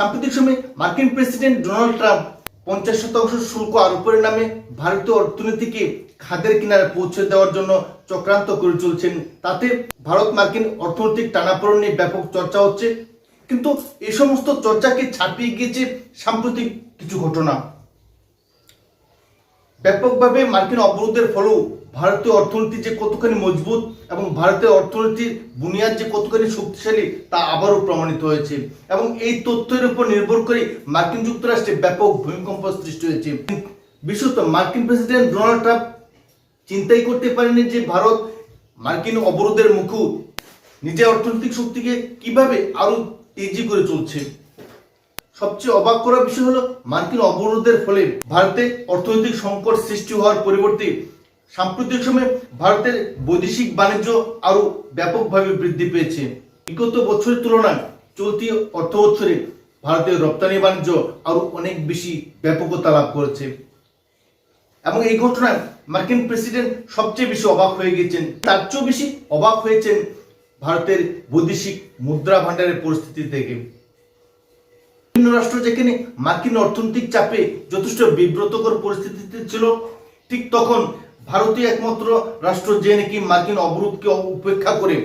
সাম্প্রতিক সময়ে মার্কিন প্রেসিডেন্ট ডোনাল্ড ট্রাম্প পঞ্চাশ শতাংশ শুল্ক আরোপের নামে ভারতীয় অর্থনীতিকে খাদের কিনারে পৌঁছে দেওয়ার জন্য চক্রান্ত করে চলছেন। তাতে ভারত মার্কিন অর্থনৈতিক টানাপোড়েন নিয়ে ব্যাপক চর্চা হচ্ছে। কিন্তু এই সমস্ত চর্চাকে ছাপিয়ে গিয়েছে সাম্প্রতিক কিছু ঘটনা। ব্যাপকভাবে মার্কিন অবরোধের ফলেও ভারতীয় অর্থনীতি যে কতখানি মজবুত এবং ভারতের অর্থনীতির বুনিয়াদ যে কতখানি শক্তিশালী, তা আবারও প্রমাণিত হয়েছে। এবং এই তথ্যের উপর নির্ভর করে মার্কিন যুক্তরাষ্ট্রে ব্যাপক ভূমিকম্প সৃষ্টি হয়েছে। বিশেষত মার্কিন প্রেসিডেন্ট ডোনাল্ড ট্রাম্প চিন্তাই করতে পারেনি যে ভারত মার্কিন অবরোধের মুখেও নিজের অর্থনৈতিক শক্তিকে কীভাবে আরও তেজি করে চলছে। সবচেয়ে অবাক করার বিষয় হলো, মার্কিন অবরোধের ফলে ভারতে অর্থনৈতিক সংকট সৃষ্টি হওয়ার পরিবর্তে সাম্প্রতিক সময়ে ভারতের বৈদেশিক বাণিজ্য আরও ব্যাপকভাবে বৃদ্ধি পেয়েছে। বিগত বছরের তুলনায় চলতি অর্থ বছরে ভারতের রপ্তানি বাণিজ্য আরও অনেক বেশি ব্যাপকতা লাভ করেছে। এবং এই ঘটনায় মার্কিন প্রেসিডেন্ট সবচেয়ে বেশি অবাক হয়ে গেছেন তার চেয়েও বেশি অবাক হয়েছেন ভারতের বৈদেশিক মুদ্রা ভাণ্ডারের পরিস্থিতি থেকে। বিভিন্ন রাষ্ট্র যেখানে মার্কিন অর্থনৈতিক চাপে যথেষ্ট বিব্রতকর পরিস্থিতিতে ছিল, ঠিক তখন ভারতীয় একমাত্র রাষ্ট্র যে নাকি মার্কিন অবরোধকে উপেক্ষা করে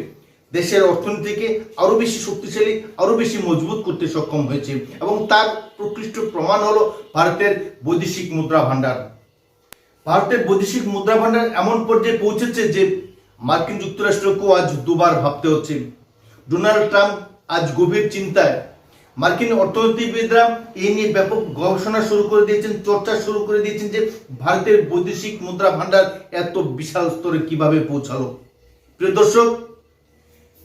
দেশের অর্থনীতিকে আরও বেশি শক্তিশালী, আরও বেশি মজবুত করতে সক্ষম হয়েছে এবং তার প্রকৃষ্ট প্রমাণ হলো ভারতের বৈদেশিক মুদ্রা ভাণ্ডার। ভারতের বৈদেশিক মুদ্রা ভাণ্ডার এমন পর্যায়ে পৌঁছেছে যে মার্কিন যুক্তরাষ্ট্রকেও আজ দুবার ভাবতে হচ্ছে। ডোনাল্ড ট্রাম্প আজ গভীর চিন্তায় মার্কিন অর্থনীতিবিদরা এই নিয়ে ব্যাপক গবেষণা শুরু করে দিয়েছেন, চর্চা শুরু করে দিয়েছেন যে ভারতের বৈদেশিক মুদ্রা ভাণ্ডার এত বিশাল স্তরে কীভাবে পৌঁছালো। প্রিয় দর্শক,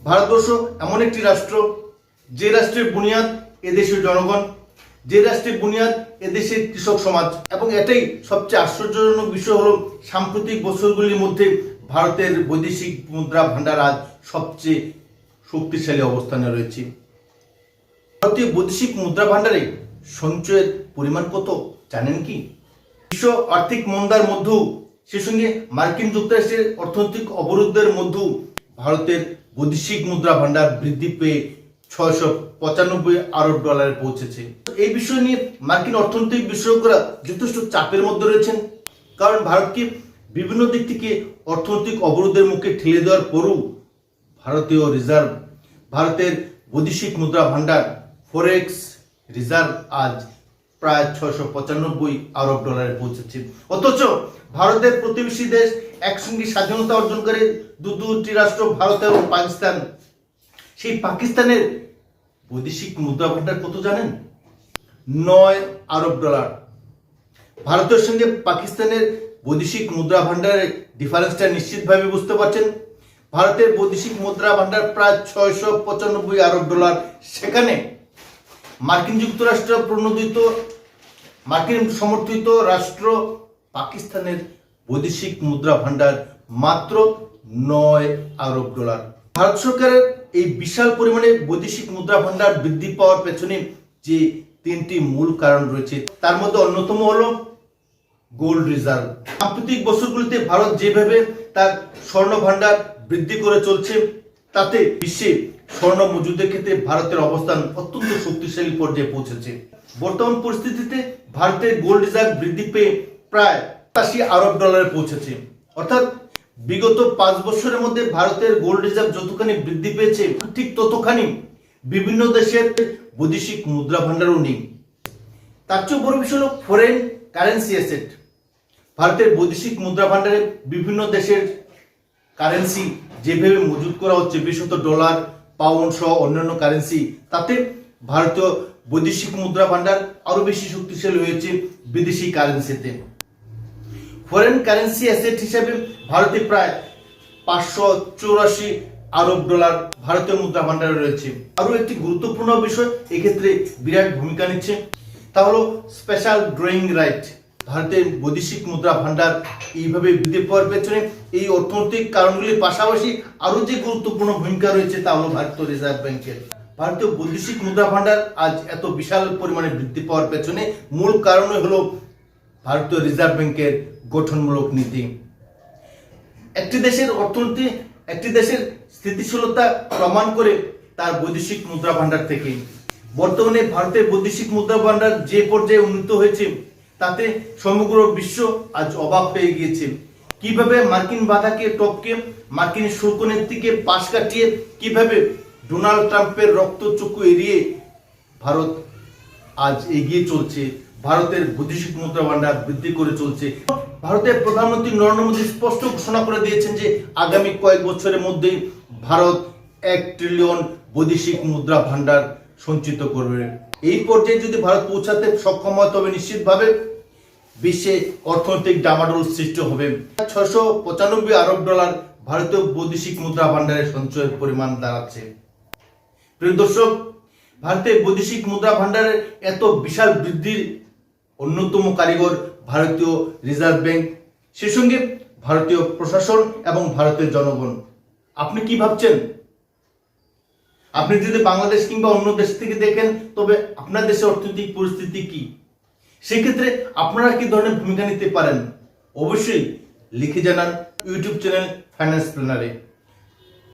ভারতবর্ষ এমন একটি রাষ্ট্র, যে রাষ্ট্রের বুনিয়াদ এদেশের জনগণ, যে রাষ্ট্রের বুনিয়াদ এদেশের কৃষক সমাজ। এবং এটাই সবচেয়ে আশ্চর্যজনক বিষয় হলো সাম্প্রতিক বছরগুলির মধ্যে ভারতের বৈদেশিক মুদ্রা ভাণ্ডার আজ সবচেয়ে শক্তিশালী অবস্থানে রয়েছে। ভারতীয় বৈদেশিক মুদ্রা ভাণ্ডারে সঞ্চয়ের পরিমাণ কত জানেন কি? বিশ্ব আর্থিক মন্দার মধ্যেও সে সঙ্গে মার্কিন যুক্তরাষ্ট্রের অর্থনৈতিক অবরোধের মধ্যেও ভারতের বৈদেশিক মুদ্রা ভাণ্ডার বৃদ্ধি পেয়ে ছয়শো পঁচানব্বই আরব ডলারে পৌঁছেছে। এই বিষয় নিয়ে মার্কিন অর্থনৈতিক বিশেষজ্ঞরা যথেষ্ট চাপের মধ্যে রয়েছেন। কারণ ভারতকে বিভিন্ন দিক থেকে অর্থনৈতিক অবরোধের মুখে ঠেলে দেওয়ার পরও ভারতীয় রিজার্ভ, ভারতের বৈদেশিক মুদ্রা ভাণ্ডার ফরেক্স রিজার্ভ আজ প্রায় ছয়শো পঁচানব্বই আরব ডলারে পৌঁছেছে। অথচ ভারতের প্রতিবেশী দেশ একসঙ্গে স্বাধীনতা অর্জন করে দু দুটি রাষ্ট্র, ভারত এবং পাকিস্তান। সেই পাকিস্তানের বৈদেশিক মুদ্রা ভাণ্ডার কত জানেন? নয় আরব ডলার। ভারতের সঙ্গে পাকিস্তানের বৈদেশিক মুদ্রা ভাণ্ডারের ডিফারেন্সটা নিশ্চিতভাবে বুঝতে পারছেন। ভারতের বৈদেশিক মুদ্রা ভাণ্ডার প্রায় ছয়শো পঁচানব্বই আরব ডলার। সেখানে মার্কিন যুক্তরাষ্ট্র প্রণোদিত, মার্কিন সমর্থিত রাষ্ট্র পাকিস্তানের বৈদেশিক মুদ্রা ভাণ্ডার মাত্র নয় আরব ডলার। ভারত সরকারের এই বিশাল পরিমাণে বৈদেশিক মুদ্রা ভাণ্ডার বৃদ্ধি পাওয়ার পেছনে যে তিনটি মূল কারণ রয়েছে, তার মধ্যে অন্যতম হলো গোল্ড রিজার্ভ। সাম্প্রতিক বছরগুলিতে ভারত যেভাবে তার স্বর্ণ ভাণ্ডার বৃদ্ধি করে চলছে, তাতে বিশ্বে স্বর্ণ মজুদের ক্ষেত্রে ভারতের অবস্থান অত্যন্ত শক্তিশালী পর্যায়ে পৌঁছেছে। বর্তমান পরিস্থিতিতে ভারতের গোল্ড রিজার্ভ বৃদ্ধি পেয়ে প্রায় আশি আরব ডলারে পৌঁছেছে। অর্থাৎ বিগত পাঁচ বছরের মধ্যে ভারতের গোল্ড রিজার্ভ যতখানি বৃদ্ধি পেয়েছে, ঠিক ততখানি বিভিন্ন দেশের বৈদেশিক মুদ্রা ভাণ্ডারও নেই। তার চেয়েও বড় বিষয় হল ফরেন কারেন্সি অ্যাসেট ভারতের বৈদেশিক মুদ্রা ভাণ্ডারে বিভিন্ন দেশের কারেন্সি যেভাবে মজুত করা হচ্ছে, বিশেষত ডলার পাউন্ড সহ অন্যান্য কারেন্সি তাতে ভারতীয় বৈদেশিক মুদ্রা ভাণ্ডার আরও বেশি শক্তিশালী হয়েছে বিদেশি কারেন্সিতে ফরেন কারেন্সি অ্যাসেট হিসাবে ভারতে প্রায় পাঁচশো চৌরাশি আরব ডলার ভারতীয় মুদ্রা ভাণ্ডারে রয়েছে। আরও একটি গুরুত্বপূর্ণ বিষয় এক্ষেত্রে বিরাট ভূমিকা নিচ্ছে, তা হলো স্পেশাল ড্রয়িং রাইট ভারতের বৈদেশিক মুদ্রা ভাণ্ডার এইভাবে বৃদ্ধি পাওয়ার পেছনে এই অর্থনৈতিক কারণগুলির পাশাপাশি আরও যে গুরুত্বপূর্ণ ভূমিকা রয়েছে তা হলো ভারতীয় রিজার্ভ ব্যাংকের। ভারতীয় বৈদেশিক মুদ্রা ভাণ্ডার আজ এত বিশাল পরিমাণে বৃদ্ধি পাওয়ার পেছনে মূল কারণ হলো ভারতীয় রিজার্ভ ব্যাংকের গঠনমূলক নীতি। একটি দেশের অর্থনীতি, একটি দেশের স্থিতিশীলতা প্রমাণ করে তার বৈদেশিক মুদ্রা ভাণ্ডার থেকে বর্তমানে ভারতের বৈদেশিক মুদ্রা ভান্ডার যে পর্যায়ে উন্নীত হয়েছে তাতে সমগ্র বিশ্ব আজ অবাক হয়ে গিয়েছে। কীভাবে মার্কিন বাধাকে টপকে, মার্কিন শুল্ক নীতিকে পাশ কাটিয়ে, কীভাবে ডোনাল্ড ট্রাম্পের রক্তচক্ষু এড়িয়ে ভারত আজ এগিয়ে চলছে, ভারতের বৈদেশিক মুদ্রা ভান্ডার বৃদ্ধি করে চলছে। ভারতের প্রধানমন্ত্রী নরেন্দ্র মোদী স্পষ্ট ঘোষণা করে দিয়েছেন যে, আগামী কয়েক বছরের মধ্যেই ভারত এক ট্রিলিয়ন বৈদেশিক মুদ্রা ভান্ডার সঞ্চিত করবে। এই পর্যায়ে যদি ভারত পৌঁছাতে সক্ষম হয়, তবে নিশ্চিতভাবে বিশ্বে অর্থনৈতিক ডামাডোল সৃষ্টি হবে। ছশো পঁচানব্বই আরব ডলার ভারতীয় বৈদেশিক মুদ্রা ভান্ডারের সঞ্চয়ের পরিমাণ দাঁড়াচ্ছে। প্রিয় দর্শক ভারতের বৈদেশিক মুদ্রা ভান্ডারের এত বিশাল বৃদ্ধির অন্যতম কারিগর ভারতীয় রিজার্ভ ব্যাংক, সে সঙ্গে ভারতীয় প্রশাসন এবং ভারতের জনগণ। আপনি কি ভাবছেন? আপনি যদি বাংলাদেশ কিংবা অন্য দেশ থেকে দেখেন, তবে আপনার দেশের অর্থনৈতিক পরিস্থিতি কি? সেক্ষেত্রে আপনারা কি ধরনের ভূমিকা নিতে পারেন? অবশ্যই লিখে জানান ইউটিউব চ্যানেল ফাইন্যান্স প্ল্যানারে